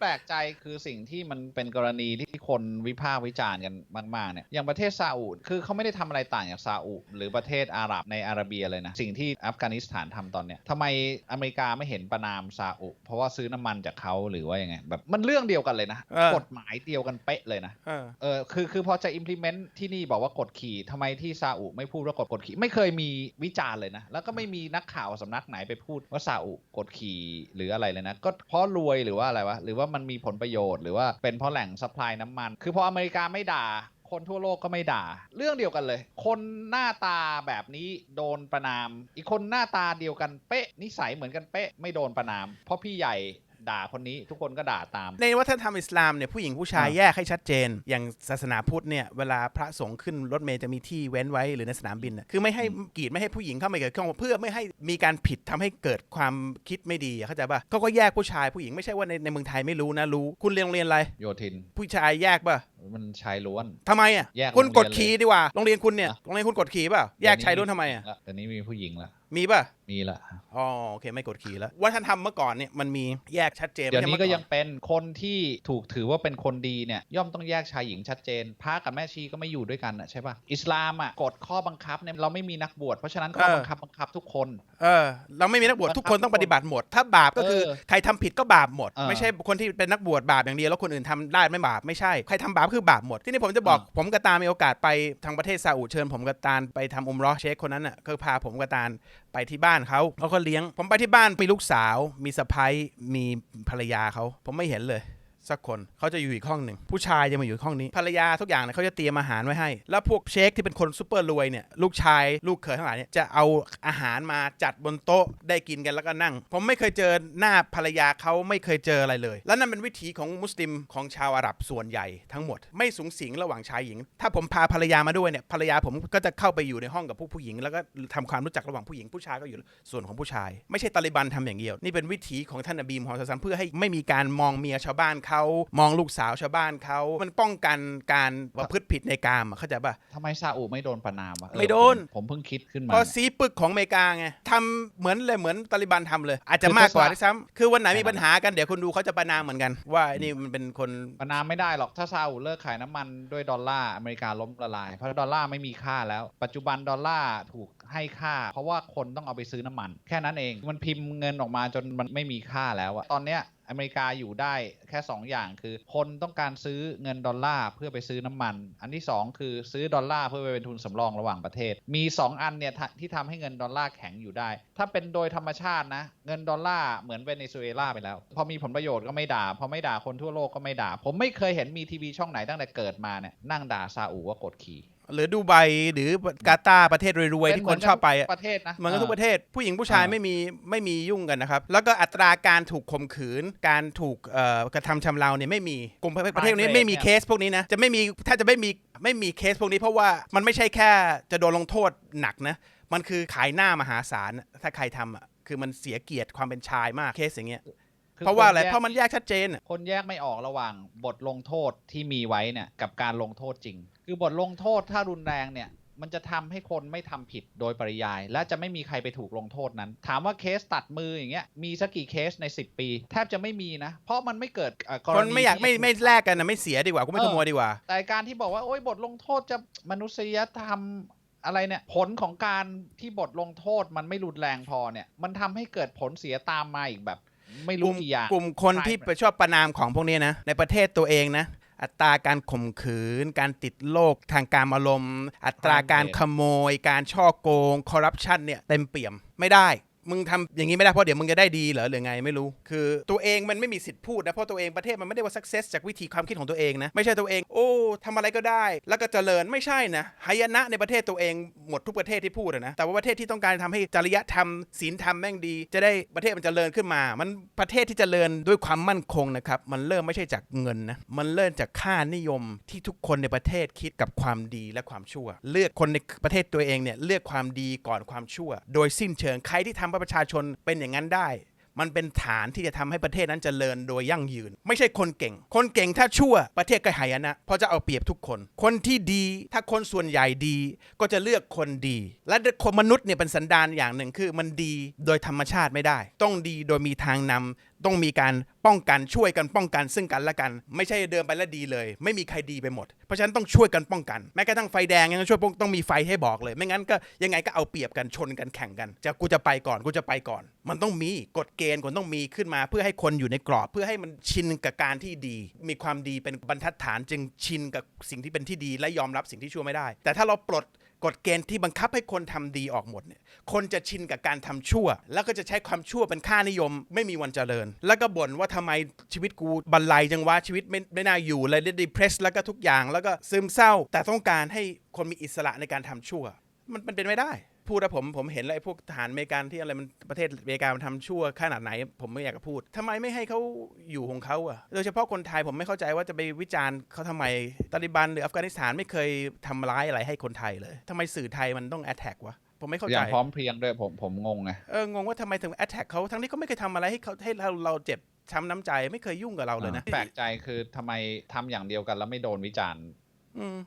แปลกใจคือสิ่งที่มันเป็นกรณีที่คนวิพากษ์วิจารณ์กันมากๆเนี่ยอย่างประเทศซาอุดคือเขาไม่ได้ทำอะไรต่างจากซาอุดหรือประเทศอาหรับในอาระเบียเลยนะ สิ่งที่อัฟกานิสถานทำตอนเนี้ยทำไมอเมริกาไม่เห็นประนามซาอุดเพราะว่าซื้อน้ำมันจากเขาหรือว่ายังไงแบบมันเรื่องเดียวกันเลยนะเออกฎหมายเดียวกันเป๊ะเลยนะเออเออคือคือพอจะ implement ที่นี่บอกว่ากดขี่ทำไมที่ซาอุไม่พูดว่ากดกดขี่ไม่เคยมีวิจารณ์เลยนะ แล้วก็ไม่มีนักข่าวสำนักไหนไปพูดว่าซาอุกดขี่หรืออะไรเลยนะก็เพราะรวยหรือว่าอะไรวะหรือว่าว่ามันมีผลประโยชน์หรือว่าเป็นเพราะแหล่งซัพพลายน้ำมัน คือพออเมริกาไม่ด่าคนทั่วโลกก็ไม่ด่า เรื่องเดียวกันเลย คนหน้าตาแบบนี้โดนประนาม อีกคนหน้าตาเดียวกันเป๊ะนิสัยเหมือนกันเป๊ะไม่โดนประนาม เพราะพี่ใหญ่ ด่าคนนี้ทุกคนก็ด่าตาม ในวัฒนธรรมอิสลามเนี่ยผู้หญิงผู้ชายอ่าแยกให้ชัดเจน อย่างศาสนาพุทธเนี่ยเวลาพระสงฆ์ขึ้นรถเมล์จะมีที่เว้นไว้หรือในสนามบินน่ะคือไม่ให้กีดไม่ให้ผู้หญิงเข้ามาเกี่ยวข้องเพื่อไม่ให้มีการผิดทำให้เกิดความคิดไม่ดีอะเข้าใจป่ะเขาก็แยกผู้ชายผู้หญิงไม่ใช่ว่าในในเมืองไทยไม่รู้นะรู้ คุณเรียนโรงเรียนอะไรโยทิน ผู้ชายแยกป่ะ มันชายล้วน ทำไมอะแยกคุณโรงเรียนกดขี่ดีกว่าโรงเรียนคุณเนี่ยอะ โรงเรียนคุณกดขี่เปล่าแยกชายล้วนทำไมอะแต่นี้มีผู้หญิงละมีป่ะมีละอ๋อโอเคไม่กดขี่แล้ววัฒนธรรมเมื่อก่อนเนี่ยมันมีแยกชัดเจนเดี๋ยวนี้ไม่ใช่ก็เมื่อยังเป็นคนที่ถูกถือว่าเป็นคนดีเนี่ยย่อมต้องแยกชายหญิงชัดเจนพระกับแม่ชีก็ไม่อยู่ด้วยกันอะใช่ปะอิสลามอะกฎข้อบังคับเนี่ยเราไม่มีนักบวชเพราะฉะนั้นข้อบังคับบังคับทุกคน เออเราไม่มีนักบวชทุกคนต้องปฏิบัติหมด ถ้าบาปก็คือเออใครทำผิดก็บาปหมด เออ ไม่ใช่คนที่เป็นนักบวชบาปอย่างเดียวแล้วคนอื่นทำได้ไม่บาปไม่ใช่ใครทำบาปคือบาปหมด ที่นี่ผมจะบอกเออผมกับตามีโอกาสไปทางประเทศซาอุเชิญ ผมกับตาลไปทำอุมเรอเชคคนนั้นอะก็พาผมกับตาลไปที่บ้านเขาเขาก็เลี้ยง ผมไปที่บ้านมีลูกสาว มีสะพ้ยมีภรรยาเขาผมไม่เห็นเลย สักคนเขาจะอยู่อีกห้องหนึ่งผู้ชายจะมาอยู่ห้องนี้ภรรยาทุกอย่างเนี่ยเขาจะเตรียมอาหารไว้ให้ แล้วพวกเชคที่เป็นคนซูเปอร์รวยเนี่ยลูกชายลูกเขยทั้งหลายเนี่ยจะเอาอาหารมาจัดบนโต๊ะได้กินกันแล้วก็นั่ง ผมไม่เคยเจอหน้าภรรยาเขาไม่เคยเจออะไรเลย แล้วนั่นเป็นวิถีของมุสลิมของชาวอาหรับส่วนใหญ่ทั้งหมด ไม่สูงสิงระหว่างชายหญิง ถ้าผมพาภรรยามาด้วยเนี่ยภรรยาผมก็จะเข้าไปอยู่ในห้องกับพวกผู้หญิง แล้วก็ทำความรู้จักระหว่างผู้หญิงผู้ชายก็อยู่ส่วนของผู้ชาย ไม่ใช่ตาลิบันทำอย่างเดียว นี่เป็นวิถีของท่านนบีมฮอลลัลลอฮุอะลัยฮิวะซัลลัมเพื่อให้ไม่มีการมองเมียชาวบ้านเขามองลูกสาวชาวบ้านเขามันป้องกันการประพฤติผิดในกามอะเข้าใจป่ะ ทำไมซาอุไม่โดนประนามวะเออไม่โดน ผมผมเพิ่งคิดขึ้นมา พอซีปึกของอเมริกาไงทำเหมือนเลยเหมือนตาลิบันทำเลย อาจจะคือมากกว่าถ้าด้วยซ้ำคือวันไหนมีใช่ครับปัญหากันเดี๋ยวคุณดูเขาจะประนามเหมือนกัน ว่าไอ้นี่มันเป็นคนประนามไม่ได้หรอกถ้าซาอุเลิกขายน้ำมันด้วยดอลลาร์อเมริกาล้มละลายเพราะดอลลาร์ไม่มีค่าแล้ว ปัจจุบันดอลลาร์ถูกให้ค่า เพราะว่าคนต้องเอาไปซื้อน้ำมัน แค่นั้นเองมันพิมพ์เงินออกมาจนมันไม่มีค่าแล้วอะตอนเนี้ย อเมริกาอยู่ได้แค่ 2 อย่างคือ คนต้องการซื้อเงินดอลลาร์เพื่อไปซื้อน้ำมัน อันที่ 2 คือซื้อดอลลาร์เพื่อไปเป็นทุนสำรองระหว่างประเทศ มี 2 อันเนี่ยที่ทำให้เงินดอลลาร์แข็งอยู่ได้ ถ้าเป็นโดยธรรมชาตินะ เงินดอลลาร์เหมือนเวเนซุเอลาไปแล้ว พอมีผลประโยชน์ก็ไม่ด่า พอไม่ด่าคนทั่วโลกก็ไม่ด่า ผมไม่เคยเห็นมีทีวีช่องไหนตั้งแต่เกิดมาเนี่ยนั่งด่าซาอุว่ากดขี่ หรือดูไบหรือกาตาร์ประเทศรวยๆ ที่คนชอบไปอะประเทศนะเหมือนกันทุกประเทศผู้หญิงผู้ชายอ่าไม่มีไม่มียุ่งกันนะครับ แล้วก็อัตราการถูกข่มขืน การถูกเอ่อกระทำชำเราเนี่ยไม่มีกลุ่มประเทศนี้ไม่มีเคสพวกนี้นะจะไม่มีถ้าจะไม่มีไม่มีเคสพวกนี้เพราะว่ามันไม่ใช่แค่จะโดนลงโทษหนักนะมันคือขายหน้ามหาศาลถ้าใครทำอะคือมันเสียเกียรติความเป็นชายมากเคสอย่างเงี้ย คืเพราะว่าอะไร คนแยก เพราะมันแยกชัดเจนอะคนแยกไม่ออกระหว่างบทลงโทษที่มีไว้เนี่ยกับการลงโทษจริง คือบทลงโทษถ้ารุนแรงเนี่ย มันจะทำให้คนไม่ทำผิดโดยปริยาย และจะไม่มีใครไปถูกลงโทษนั้น ถามว่าเคสตัดมืออย่างเงี้ยมีสักกี่เคสใน 10 ปี แทบจะไม่มีนะ เพราะมันไม่เกิดเอ่อกรคนณีไม่อยากที่ ไม่ไม่แลกกันนะไม่เสียดีกว่ากูไม่ขโมยดีกว่า แต่การที่บอกว่าโอ้ยบทลงโทษจะมนุษยธรรมอะไรเนี่ย ผลของการที่บทลงโทษมันไม่รุนแรงพอเนี่ย มันทำให้เกิดผลเสียตามมาอีกแบบ ไม่กรู้ลุ่มกี่อย่างกลุ่มคนที่ไปชอบประนามของพวกนี้นะ ในประเทศตัวเองนะ อัตราการข่มขืน การติดโรคทางการอารมณ์ อัตราการขโมย การช่อโกง คอร์รัปชันเนี่ยเต็มเปี่ยมไม่ได้ มึงทำอย่างนี้ไม่ได้เพราะเดี๋ยวมึงจะได้ดีเหรอหรือไงไม่รู้ คือตัวเองมันไม่มีสิทธิ์พูดนะเพราะตัวเองประเทศมันไม่ได้ว่า success จากวิธีความคิดของตัวเองนะไม่ใช่ตัวเอง โอ้ทำอะไรก็ได้ แล้วก็เจริญไม่ใช่นะหายนะในประเทศตัวเองหมดทุกประเทศที่พูดอะนะแต่ว่าประเทศที่ต้องการทำให้จริยธรรมศีลธรรมแม่งดี จะได้ประเทศมันเจริญขึ้นมา มันประเทศที่เจริญด้วยความมั่นคงนะครับมันเริ่มไม่ใช่จากเงินนะมันเริ่มจากค่านิยมที่ทุกคนในประเทศคิดกับความดีและความชั่ว เลือกคนในประเทศตัวเองเนี่ยเลือกความดีก่อนความชั่ว โดยสิ้นเชิงใครที่ทำให้ประชาชนเป็นอย่างนั้นได้ มันเป็นฐานที่จะทำให้ประเทศนั้นเจริญโดยยั่งยืน ไม่ใช่คนเก่ง คนเก่งถ้าชั่วประเทศก็หายนะเพราะจะเอาเปรียบทุกคน คนที่ดีถ้าคนส่วนใหญ่ดี ก็จะเลือกคนดี และคนมนุษย์เนี่ยเป็นสันดานอย่างหนึ่งคือมันดีโดยธรรมชาติไม่ได้ ต้องดีโดยมีทางนำต้องมีการป้องกันช่วยกันป้องกันซึ่งกันและกัน ไม่ใช่เดินไปแล้วดีเลย ไม่มีใครดีไปหมด เพราะฉะนั้นต้องช่วยกันป้องกันแม้กระทั่งไฟแดงยังช่วยป้องต้องมีไฟให้บอกเลย ไม่งั้นก็ยังไงก็เอาเปรียบกันชนกันแข่งกันจะกูจะไปก่อนกูจะไปก่อน มันต้องมีกฎเกณฑ์คนต้องมีขึ้นมา เพื่อให้คนอยู่ในกรอบเพื่อให้มันชินกับการที่ดี มีความดีเป็นบรรทัดฐานจึงชินกับสิ่งที่เป็นที่ดีและยอมรับสิ่งที่ชั่วไม่ได้ แต่ถ้าเราปลดกฎเกณฑ์ที่บังคับให้คนทำดีออกหมดเนี่ยคนจะชินกับการทำชั่ว แล้วก็จะใช้ความชั่วเป็นค่านิยม ไม่มีวันเจริญ แล้วก็บ่นว่าทำไมชีวิตกูบันไลจังวะชีวิตไม่ไม่น่าอยู่เลยได้ดีเพรสแล้วก็ทุกอย่างแล้วก็ซึมเศร้า แต่ต้องการให้คนมีอิสระในการทำชั่วมันมันเป็นไม่ได้ พูดแล้วผมผมเห็นแล้วไอ้พวกทหารอเมริกันที่อะไรมันประเทศอเมริกามันทำชั่วขนาดไหน ผมไม่อยากจะพูดทำไมไม่ให้เขาอยู่ของเขาอะโดยเฉพาะคนไทยผมไม่เข้าใจว่าจะไปวิจารณ์เขาทำไมตาลิบันหรืออัฟกานิสถานไม่เคยทำร้ายอะไรให้คนไทยเลยทำไมสื่อไทยมันต้องแอตแทกวะผมไม่เข้าอใจย่างพร้อมเพรียงด้วยผมผมงงไงเอองงว่าทำไมถึงแอตแทกเขาทั้งที่เขาไม่เคยทำอะไรให้เขาให้เราเราเจ็บช้ำน้ำใจไม่เคยยุ่งกับเราเลยนะแปลกใจคือทำไมทำอย่างเดียวกันแล้วไม่โดนวิจารณ์ อืม